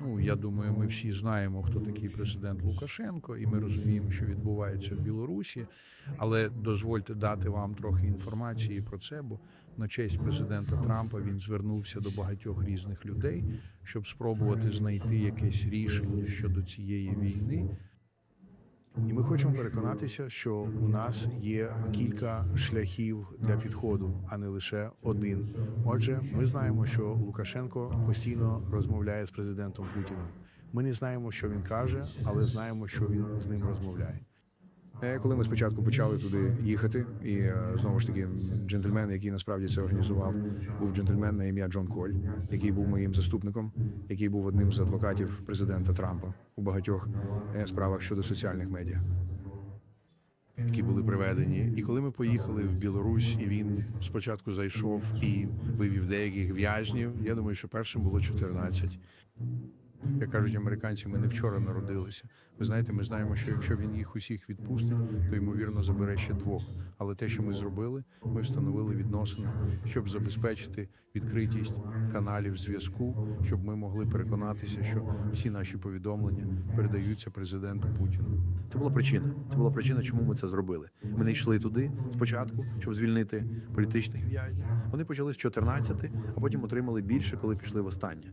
Ну я думаю, ми всі знаємо, хто такий президент Лукашенко, і ми розуміємо, що відбувається в Білорусі. Але дозвольте дати вам трохи інформації про це, бо на честь президента Трампа він звернувся до багатьох різних людей, щоб спробувати знайти якесь рішення щодо цієї війни. І ми хочемо переконатися, що у нас є кілька шляхів для підходу, а не лише один. Отже, ми знаємо, що Лукашенко постійно розмовляє з президентом Путіним. Ми не знаємо, що він каже, але знаємо, що він з ним розмовляє. Е, Коли ми спочатку почали туди їхати, і е, знову ж таки джентльмен, який насправді це організував, був джентльмен на ім'я Джон Коль, який був моїм заступником, який був одним з адвокатів президента Трампа у багатьох е, справах щодо соціальних медіа. які були приведені. І коли ми поїхали в Білорусь, і він спочатку зайшов і вивів деяких в'язнів, я думаю, що першим було 14. Як кажуть американці, ми не вчора народилися. Ви знаєте, ми знаємо, що якщо він їх усіх відпустить, то ймовірно забере ще двох. Але те, що ми зробили, ми встановили відносини, щоб забезпечити відкритість каналів зв'язку, щоб ми могли переконатися, що всі наші повідомлення передаються президенту Путіну. Це була причина. Це була причина, чому ми це зробили. Ми не йшли туди спочатку, щоб звільнити політичних в'язнів. Вони почали з 14, а потім отримали більше, коли пішли в останнє.